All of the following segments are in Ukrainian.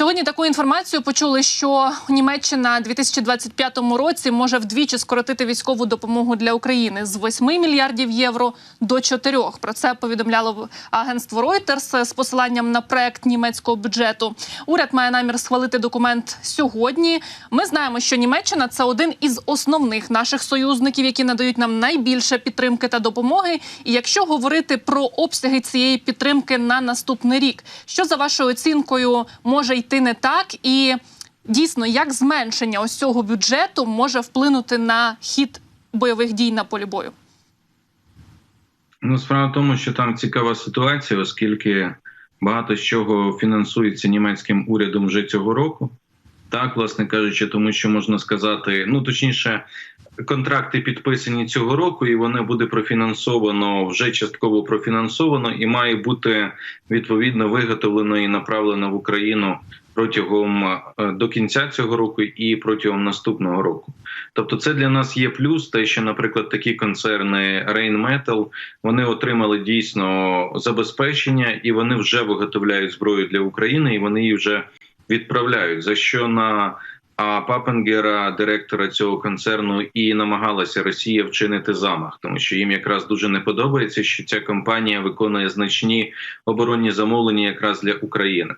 Сьогодні таку інформацію почули, що Німеччина у 2025 році може вдвічі скоротити військову допомогу для України з 8 мільярдів євро до 4. Про це повідомляло агентство Reuters з посиланням на проект німецького бюджету. Уряд має намір схвалити документ сьогодні. Ми знаємо, що Німеччина це один із основних наших союзників, які надають нам найбільше підтримки та допомоги. І якщо говорити про обсяги цієї підтримки на наступний рік, що за вашою оцінкою може йти не так, і дійсно як зменшення ось цього бюджету може вплинути на хід бойових дій на полі бою? Ну, справа в тому, що там цікава ситуація, оскільки багато з чого фінансується німецьким урядом вже цього року. Так, власне кажучи, тому що можна сказати, ну точніше, контракти підписані цього року, і вони буде профінансовано вже частково профінансовано, і має бути відповідно виготовлено і направлено в Україну протягом е, до кінця цього року і протягом наступного року. Тобто, це для нас є плюс, те, що, наприклад, такі концерни Rheinmetall, вони отримали дійсно забезпечення, і вони вже виготовляють зброю для України, і вони її вже відправляють. За що на а Папенгера, директора цього концерну, і намагалася Росія вчинити замах, тому що їм якраз дуже не подобається, що ця компанія виконує значні оборонні замовлення якраз для України.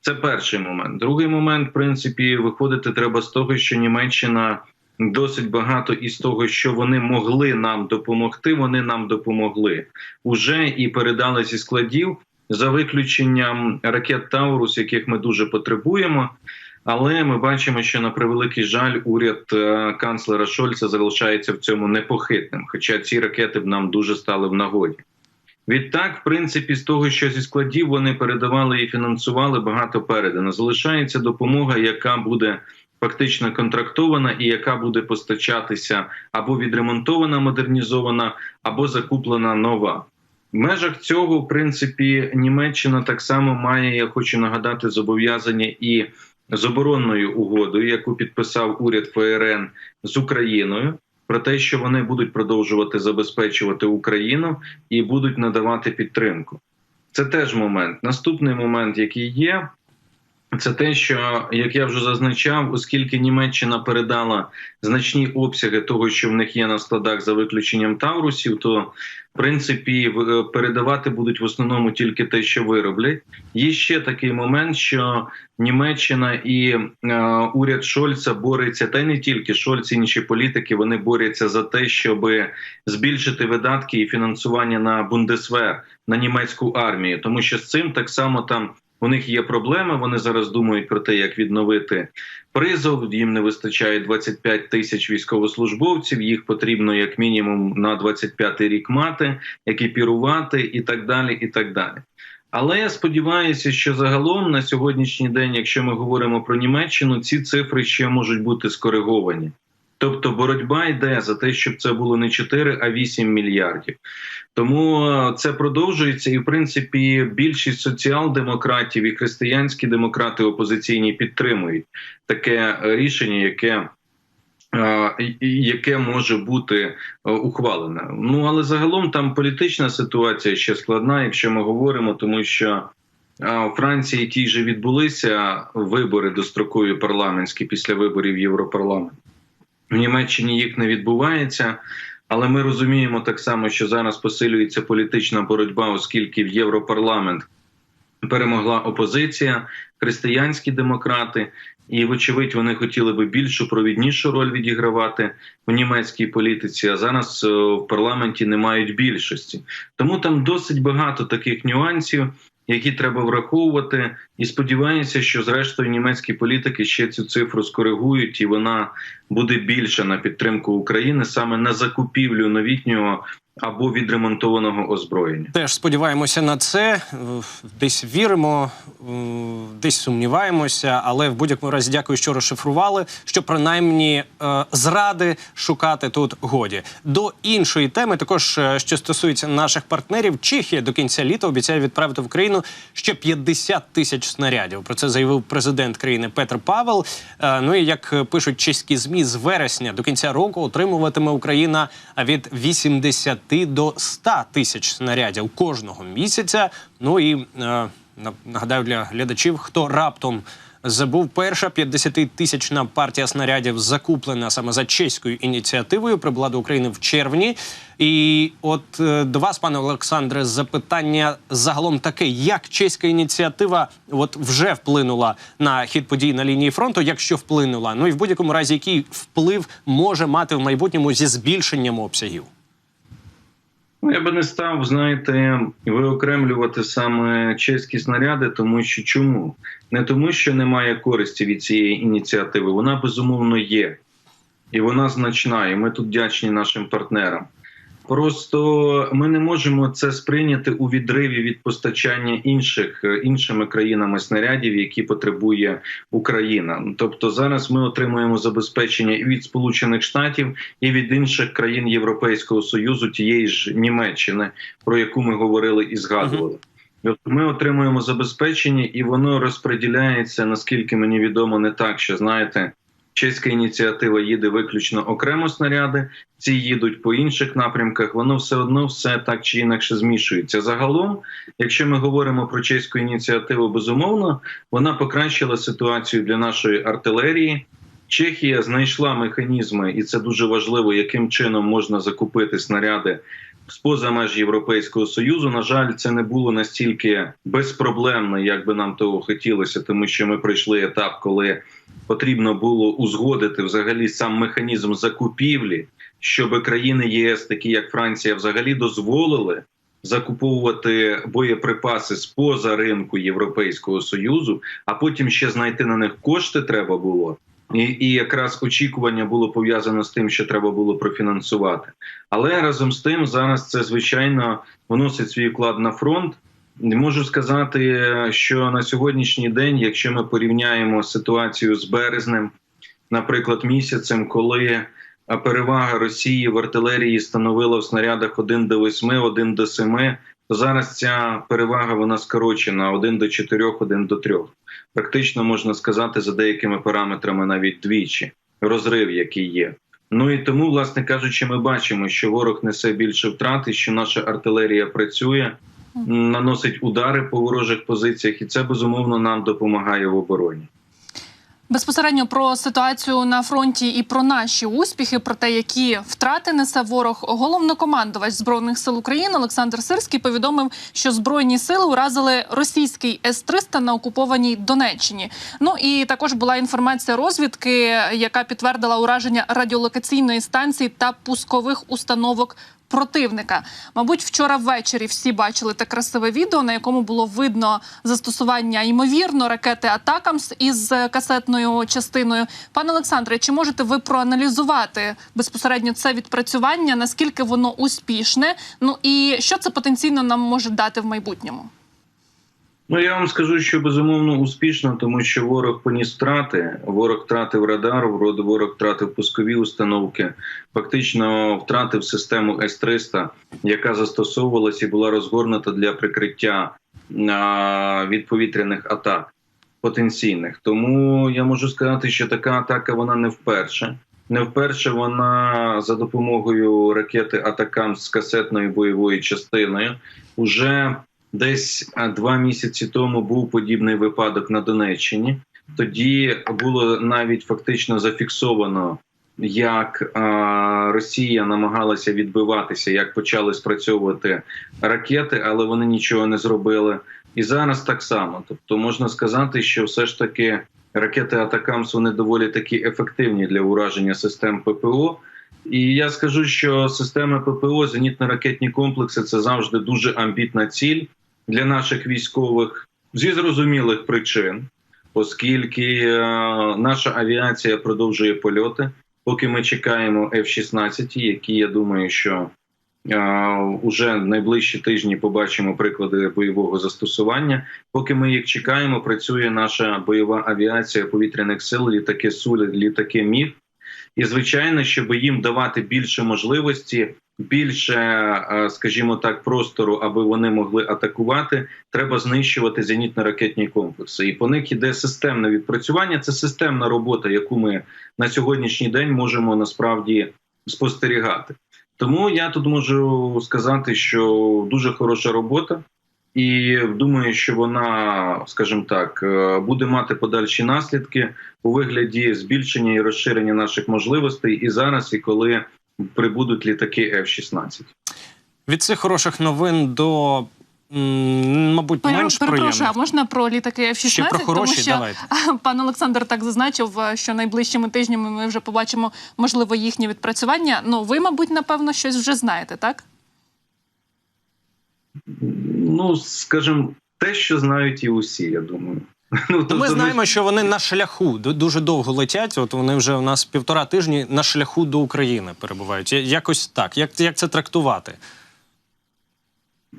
Це перший момент. Другий момент, в принципі, виходити треба з того, що Німеччина досить багато із того, що вони могли нам допомогти. Вони нам допомогли уже і передали зі складів за виключенням ракет Таурус, яких ми дуже потребуємо. Але ми бачимо, що на превеликий жаль, уряд е, канцлера Шольца залишається в цьому непохитним. Хоча ці ракети б нам дуже стали в нагоді. Відтак, в принципі, з того, що зі складів вони передавали і фінансували, багато передано. Залишається допомога, яка буде фактично контрактована і яка буде постачатися або відремонтована, модернізована, або закуплена нова. В межах цього, в принципі, Німеччина так само має, я хочу нагадати, зобов'язання і з оборонною угодою, яку підписав уряд ФРН з Україною, про те, що вони будуть продовжувати забезпечувати Україну і будуть надавати підтримку. Це теж момент. Наступний момент, який є, це те, що як я вже зазначав, оскільки Німеччина передала значні обсяги того, що в них є на складах за виключенням Таврусів, то в принципі в- передавати будуть в основному тільки те, що вироблять. Є ще такий момент, що Німеччина і е, уряд Шольца бореться, та й не тільки Шольц, інші політики вони борються за те, щоб збільшити видатки і фінансування на Бундесвер, на німецьку армію, тому що з цим так само там. У них є проблеми. Вони зараз думають про те, як відновити призов. Їм не вистачає 25 тисяч військовослужбовців. Їх потрібно як мінімум на 25 рік мати, екіпірувати і так далі. І так далі. Але я сподіваюся, що загалом на сьогоднішній день, якщо ми говоримо про Німеччину, ці цифри ще можуть бути скориговані. Тобто боротьба йде за те, щоб це було не 4, а 8 мільярдів. Тому е, це продовжується, і в принципі більшість соціал-демократів і християнські демократи опозиційні підтримують таке е, рішення, яке. е, Яке може бути ухвалене, ну але загалом там політична ситуація ще складна, якщо ми говоримо, тому що у Франції ті же відбулися вибори дострокові парламентські після виборів Європарламенту. В Німеччині їх не відбувається, але ми розуміємо так само, що зараз посилюється політична боротьба, оскільки в Європарламент перемогла опозиція, християнські демократи, і, вочевидь, вони хотіли би більшу провіднішу роль відігравати в німецькій політиці. А зараз е, в парламенті не мають більшості. Тому там досить багато таких нюансів. Які треба враховувати, і сподіваюся, що зрештою німецькі політики ще цю цифру скоригують, і вона буде більша на підтримку України саме на закупівлю новітнього або відремонтованого озброєння. Теж сподіваємося на це. Десь віримо, десь сумніваємося, але в будь-якому разі дякую, що розшифрували. Що принаймні е, зради шукати тут годі. До іншої теми, також е, що стосується наших партнерів, Чехія до кінця літа обіцяє відправити в Україну ще 50 тисяч снарядів. Про це заявив президент країни Петр Павел. Е, Ну і як пишуть чеські змі, з вересня до кінця року отримуватиме Україна від 80 до 100 тисяч снарядів кожного місяця. Ну і е, на- нагадаю для глядачів, хто раптом забув. Перша 50-тисячна партія снарядів закуплена саме за чеською ініціативою. Прибула до України в червні. І от е, до вас, пане Олександре, запитання загалом таке: як чеська ініціатива от вже вплинула на хід подій на лінії фронту, якщо вплинула? Ну і в будь-якому разі, який вплив може мати в майбутньому зі збільшенням обсягів? Ну, я би не став, знаєте, виокремлювати саме чеські снаряди, тому що чому? Не тому, що немає користі від цієї ініціативи, вона безумовно є, і вона значна. І ми тут вдячні нашим партнерам. Просто ми не можемо це сприйняти у відриві від постачання інших іншими країнами снарядів, які потребує Україна. Тобто зараз ми отримуємо забезпечення і від Сполучених Штатів, і від інших країн Європейського союзу, тієї ж Німеччини, про яку ми говорили і згадували. Ми отримуємо забезпечення, і воно розподіляється, наскільки мені відомо, не так, що знаєте. Чеська ініціатива їде виключно окремо снаряди, ці їдуть по інших напрямках. Воно все одно все так чи інакше змішується. Загалом, якщо ми говоримо про чеську ініціативу, безумовно вона покращила ситуацію для нашої артилерії. Чехія знайшла механізми, і це дуже важливо, яким чином можна закупити снаряди споза меж Європейського союзу. На жаль, це не було настільки безпроблемно, як би нам того хотілося, тому що ми пройшли етап, коли потрібно було узгодити взагалі сам механізм закупівлі, щоб країни ЄС, такі як Франція, взагалі дозволили закуповувати боєприпаси з поза ринку Європейського союзу, а потім ще знайти на них кошти треба було. І, і якраз очікування було пов'язано з тим, що треба було профінансувати. Але разом з тим, зараз це звичайно вносить свій вклад на фронт. Можу сказати, що на сьогоднішній день, якщо ми порівняємо ситуацію з березнем, наприклад, місяцем, коли перевага Росії в артилерії становила в снарядах 1 до 8, 1 до 7, то зараз ця перевага вона скорочена 1 до 4, 1 до 3. Практично можна сказати за деякими параметрами навіть двічі розрив, який є. Ну і тому, власне кажучи, ми бачимо, що ворог несе більше втрат, і що наша артилерія працює, наносить удари по ворожих позиціях, і це безумовно нам допомагає в обороні. Безпосередньо про ситуацію на фронті і про наші успіхи, про те, які втрати несе ворог. Головнокомандувач збройних сил України Олександр Сирський повідомив, що збройні сили уразили російський С-300 на окупованій Донеччині. Ну і також була інформація розвідки, яка підтвердила ураження радіолокаційної станції та пускових установок. Противника, мабуть, вчора ввечері всі бачили те красиве відео, на якому було видно застосування ймовірно ракети Атакамс із касетною частиною. Пане Олександре, чи можете ви проаналізувати безпосередньо це відпрацювання? Наскільки воно успішне? Ну і що це потенційно нам може дати в майбутньому? Ну я вам скажу, що безумовно успішно, тому що ворог поніс втрати. Ворог втратив радар, ворог втратив пускові установки. Фактично втратив систему С-300, яка застосовувалася і була розгорнута для прикриття від повітряних атак потенційних. Тому я можу сказати, що така атака вона не вперше. Не вперше вона за допомогою ракети Атакам з касетною бойовою частиною уже Десь два місяці тому був подібний випадок на Донеччині. Тоді було навіть фактично зафіксовано, як Росія намагалася відбиватися, як почали спрацьовувати ракети, але вони нічого не зробили. І зараз так само. Тобто, можна сказати, що все ж таки ракети Атакамс вони доволі таки ефективні для ураження систем ППО. І я скажу, що системи ППО, зенітно-ракетні комплекси це завжди дуже амбітна ціль для наших військових зі зрозумілих причин, оскільки е, наша авіація продовжує польоти. Поки ми чекаємо F-16, які я думаю, що е, уже в найближчі тижні побачимо приклади бойового застосування. Поки ми їх чекаємо, працює наша бойова авіація повітряних сил, літаки Сулі, літаки Міг. І звичайно, щоб їм давати більше можливості, більше, скажімо так, простору, аби вони могли атакувати, треба знищувати зенітно-ракетні комплекси. І по них іде системне відпрацювання. Це системна робота, яку ми на сьогоднішній день можемо насправді спостерігати. Тому я тут можу сказати, що дуже хороша робота. І думаю, що вона, скажімо так, е, буде мати подальші наслідки у вигляді збільшення і розширення наших можливостей і зараз, і коли прибудуть літаки F-16. Від цих хороших новин до, мабуть, Пере- менш Перепрошую, а можна про літаки F-16? Ще про хороші, тому що давайте. пан Олександр так зазначив, е, що найближчими тижнями ми вже побачимо можливо їхнє відпрацювання. Ну ви, мабуть, напевно, щось вже знаєте, так? Ну, скажімо, те, що знають і усі, я думаю. Ну, Ну, тобто, ми знаємо, що вони на шляху дуже довго летять. От вони вже у нас півтора тижні на шляху до України перебувають. Якось так. Як, як це трактувати?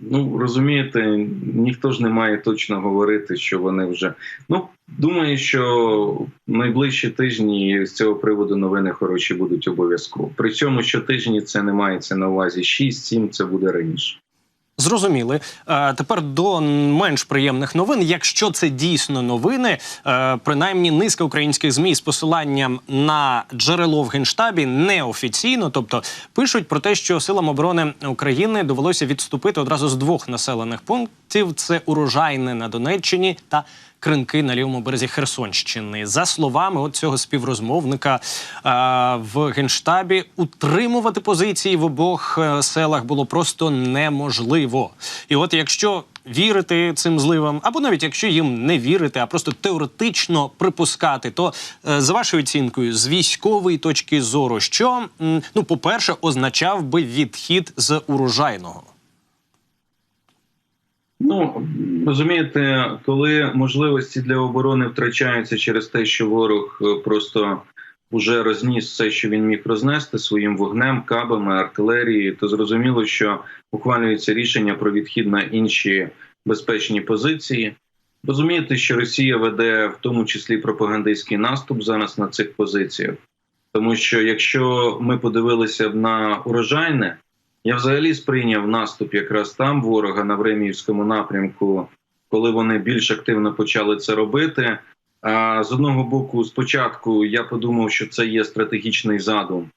Ну розумієте, ніхто ж не має точно говорити, що вони вже. Ну думаю, що найближчі тижні з цього приводу новини хороші будуть обов'язково. При цьому щотижні це не мається на увазі 6-7, це буде раніше. Зрозуміли. Е, тепер до менш приємних новин. Якщо це дійсно новини, е, принаймні низка українських змі з посиланням на джерело в генштабі неофіційно, тобто пишуть про те, що силам оборони України довелося відступити одразу з двох населених пунктів: це урожайне на Донеччині та Кринки на лівому березі Херсонщини. За словами от цього співрозмовника в генштабі, утримувати позиції в обох е, селах було просто неможливо. І от якщо вірити цим зливам, або навіть якщо їм не вірити, а просто теоретично припускати, то е, за вашою оцінкою, з військової точки зору, що ну, по-перше, означав би відхід з урожайного. Ну розумієте, коли можливості для оборони втрачаються через те, що ворог е, просто вже розніс все, що він міг рознести своїм вогнем, кабами, артилерією, то зрозуміло, що ухвалюється рішення про відхід на інші безпечні позиції. Розумієте, що Росія веде в тому числі пропагандистський наступ зараз на цих позиціях, тому що якщо ми подивилися б на урожайне. Я взагалі сприйняв наступ якраз там ворога на Времіївському напрямку, коли вони більш активно почали це робити. А з одного боку, спочатку я подумав, що це є стратегічний задум.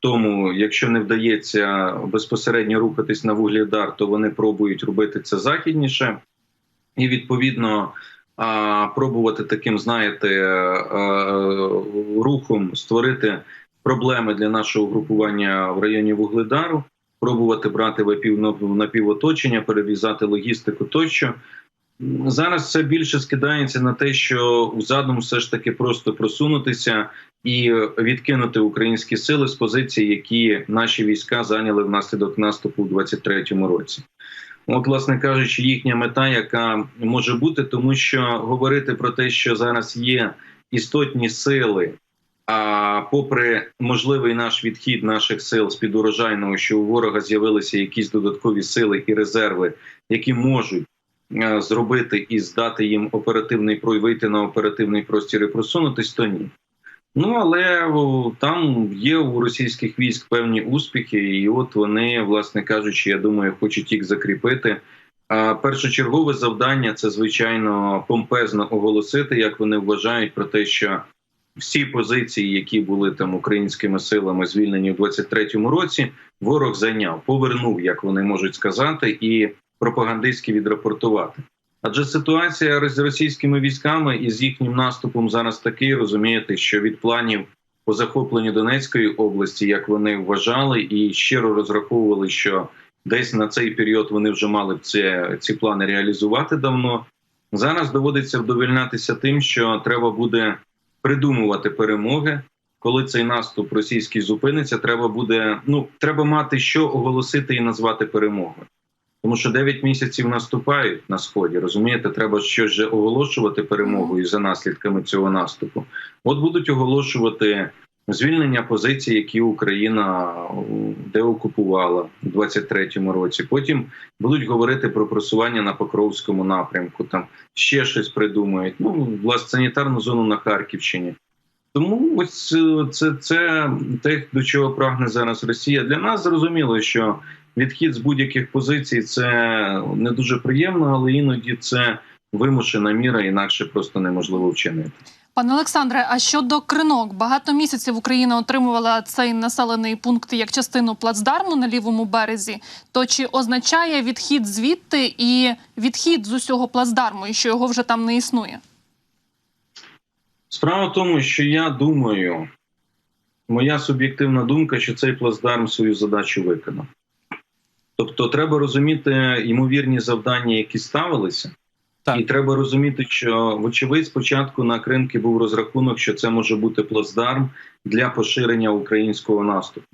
Тому, якщо не вдається безпосередньо рухатись на вугледар, то вони пробують робити це західніше, і відповідно пробувати таким, знаєте, рухом створити проблеми для нашого групування в районі вугледару пробувати брати в напів- напівоточення, перерізати логістику тощо. Зараз це більше скидається на те, що у задум все ж таки просто просунутися і відкинути українські сили з позицій, які наші війська зайняли внаслідок наступу у 23-му році. От, власне кажучи, їхня мета, яка може бути, тому що говорити про те, що зараз є істотні сили, а попри можливий наш відхід наших сил з під урожайного, що у ворога з'явилися якісь додаткові сили і резерви, які можуть е, зробити і здати їм оперативний про вийти на оперативний простір і просунутись, то ні. Ну але там є у російських військ певні успіхи, і от вони, власне кажучи, я думаю, хочуть їх закріпити. А першочергове завдання це звичайно помпезно оголосити, як вони вважають про те, що всі позиції, які були там українськими силами звільнені в 23-му році, ворог зайняв, повернув, як вони можуть сказати, і пропагандистськи відрапортувати. Адже ситуація з російськими військами і з їхнім наступом зараз такий, розумієте, що від планів по захопленню Донецької області, як вони вважали, і щиро розраховували, що десь на цей період вони вже мали б це, ці плани реалізувати давно. Зараз доводиться вдовольнятися тим, що треба буде придумувати перемоги. Коли цей наступ російський зупиниться, треба буде ну треба мати що оголосити і назвати перемогою. Тому що 9 місяців наступають на сході. Розумієте, треба щось же оголошувати перемогою за наслідками цього наступу. От будуть оголошувати звільнення позицій, які Україна деокупувала у 23-му році. Потім будуть говорити про просування на Покровському напрямку. Там ще щось придумають. Ну власне санітарну зону на Харківщині. Тому ось е, це, це те, до чого прагне зараз Росія. Для нас зрозуміло, що відхід з будь-яких позицій це не дуже приємно, але іноді це вимушена міра, інакше просто неможливо вчинити. Пане Олександре, а щодо кринок, багато місяців Україна отримувала цей населений пункт як частину плацдарму на лівому березі. То чи означає відхід звідти і відхід з усього плацдарму, і що його вже там не існує? Справа в тому, що я думаю, моя суб'єктивна думка, що цей плацдарм свою задачу виконав. Тобто, треба розуміти ймовірні завдання, які ставилися, Так. і треба розуміти, що вочевидь спочатку на Кримки був розрахунок, що це може бути плацдарм для поширення українського наступу.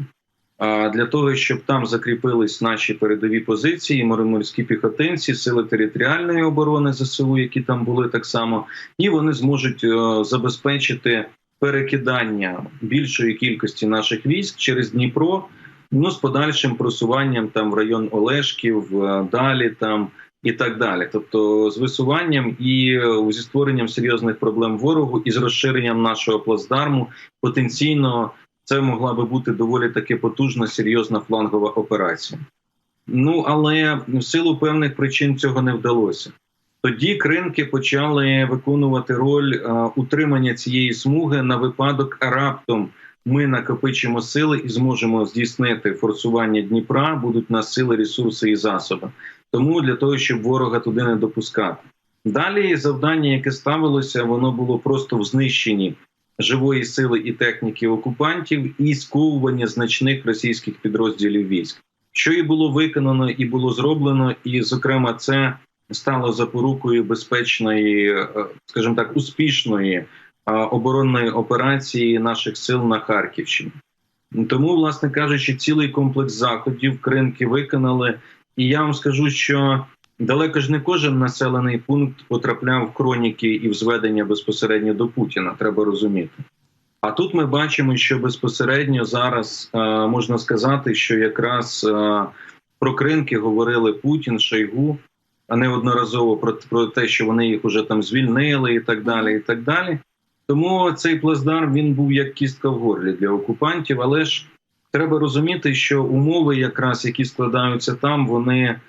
А для того, щоб там закріпились наші передові позиції, морські піхотинці, сили територіальної оборони ЗСУ, які там були так само, і вони зможуть е, забезпечити перекидання більшої кількості наших військ через Дніпро, ну з подальшим просуванням там в район Олешків, е, далі там і так далі. Тобто з висуванням і е, зі створенням серйозних проблем ворогу і з розширенням нашого плацдарму потенційно це могла би бути доволі таки потужна, серйозна флангова операція. Ну але в силу певних причин цього не вдалося. Тоді кринки почали виконувати роль е, утримання цієї смуги на випадок а раптом. Ми накопичимо сили і зможемо здійснити форсування Дніпра. Будуть у нас сили, ресурси і засоби. Тому для того, щоб ворога туди не допускати. Далі завдання, яке ставилося, воно було просто в знищенні живої сили і техніки окупантів і сковування значних російських підрозділів військ, що і було виконано, і було зроблено, і, зокрема, це стало запорукою безпечної, е, скажімо так, успішної е, оборонної операції наших сил на Харківщині. Тому, власне кажучи, цілий комплекс заходів кринки виконали. І я вам скажу, що далеко ж не кожен населений пункт потрапляв в кроніки і в зведення безпосередньо до Путіна. Треба розуміти. А тут ми бачимо, що безпосередньо зараз е, можна сказати, що якраз е, про кринки говорили Путін, Шойгу, а неодноразово про, про те, що вони їх уже там звільнили, і так далі. і так далі. Тому цей плацдарм він був як кістка в горлі для окупантів, але ж треба розуміти, що умови, якраз які складаються там, вони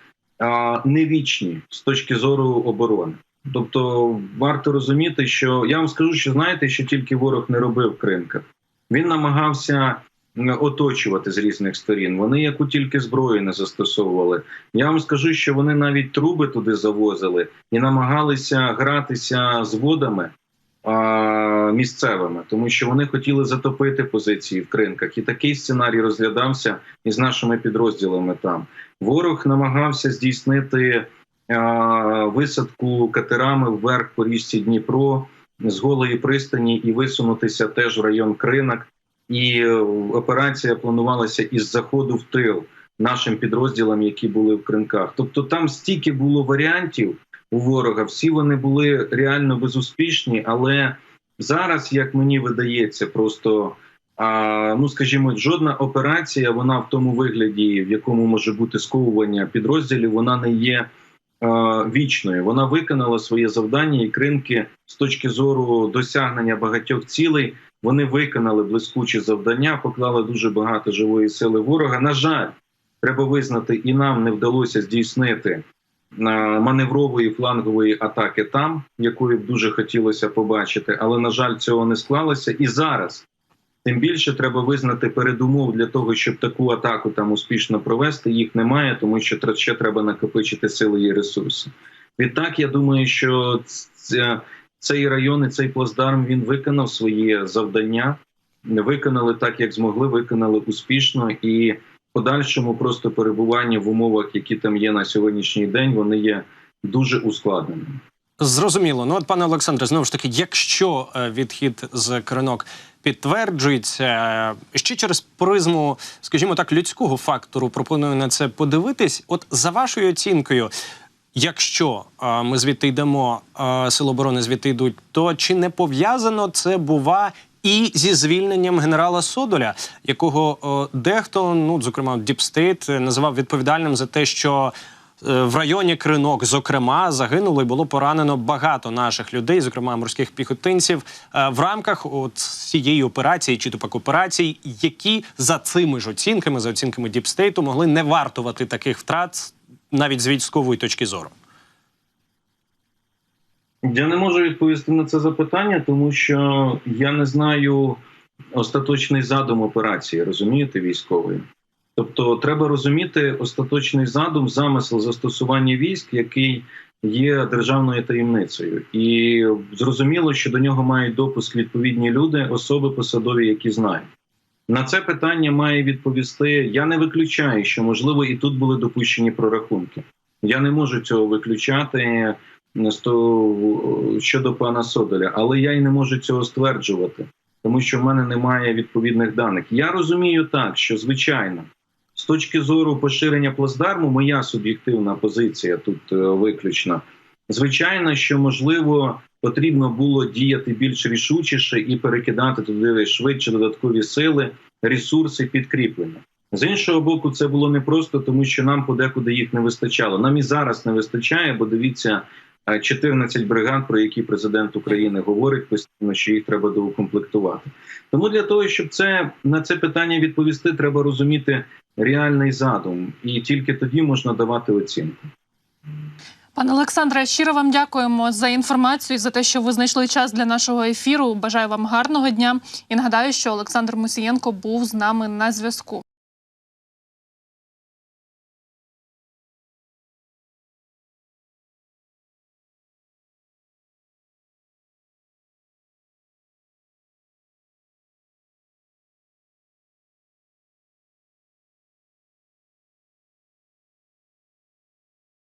не вічні з точки зору оборони. Тобто варто розуміти, що я вам скажу, що знаєте, що тільки ворог не робив в Кримках. Він намагався оточувати з різних сторін. Вони яку тільки зброю не застосовували. Я вам скажу, що вони навіть труби туди завозили і намагалися гратися з водами місцевими, тому що вони хотіли затопити позиції в кринках, і такий сценарій розглядався із нашими підрозділами там. Ворог намагався здійснити висадку катерами вверх по річці Дніпро з голої пристані і висунутися теж в район кринок. І е, операція планувалася із заходу в тил нашим підрозділам, які були в кринках. Тобто там стільки було варіантів у ворога, всі вони були реально безуспішні, але зараз, як мені видається, просто а, ну скажімо, жодна операція, вона в тому вигляді, в якому може бути сковування підрозділів, вона не є вічною. Вона виконала своє завдання, і кринки з точки зору досягнення багатьох цілей. Вони виконали блискучі завдання, поклали дуже багато живої сили ворога. На жаль, треба визнати, і нам не вдалося здійснити маневрової флангової атаки там, якої б дуже хотілося побачити, але на жаль, цього не склалося. І зараз тим більше треба визнати передумов для того, щоб таку атаку там успішно провести. Їх немає, тому що ще треба накопичити сили і ресурси. Відтак, я думаю, що цей район і цей плацдарм він виконав своє завдання, виконали так, як змогли, виконали успішно і подальшому просто перебування в умовах, які там є на сьогоднішній день, вони є дуже ускладненими. Зрозуміло. Ну от пане Олександре, знову ж таки, якщо е, відхід з кринок підтверджується е, ще через призму, скажімо так, людського фактору, пропоную на це подивитись. От за вашою оцінкою, якщо е, ми звідти йдемо, сили оборони звідти йдуть, то чи не пов'язано це бува? І зі звільненням генерала Содоля, якого е, дехто, ну зокрема Діпстейт, називав відповідальним за те, що Е, в районі Кринок, зокрема, загинуло і було поранено багато наших людей, зокрема морських піхотинців, е, в рамках от цієї операції чи тупак операцій, які за цими ж оцінками, за оцінками Діпстейту, могли не вартувати таких втрат навіть з військової точки зору. Я не можу відповісти на це запитання, тому що я не знаю остаточний задум операції, розумієте, військової. Тобто, треба розуміти остаточний задум, замисел застосування військ, який є державною таємницею, і зрозуміло, що до нього мають допуск відповідні люди, особи посадові, які знають. На це питання має відповісти. Я не виключаю, що можливо і тут були допущені прорахунки. Я не можу цього виключати щодо пана Содоля, але я й не можу цього стверджувати, тому що в мене немає відповідних даних. Я розумію так, що звичайно, з точки зору поширення плацдарму, моя суб'єктивна позиція тут е, виключна. Звичайно, що можливо потрібно було діяти більш рішучіше і перекидати туди швидше додаткові сили, ресурси, підкріплення. З іншого боку, це було непросто, тому що нам подекуди їх не вистачало. Нам і зараз не вистачає, бо дивіться, е, 14 бригад, про які президент України говорить постійно, що їх треба доукомплектувати. Тому для того, щоб це на це питання відповісти, треба розуміти реальний задум, і тільки тоді можна давати оцінку. Пане Олександре, щиро вам дякуємо за інформацію за те, що ви знайшли час для нашого ефіру. Бажаю вам гарного дня і нагадаю, що Олександр Мусієнко був з нами на зв'язку.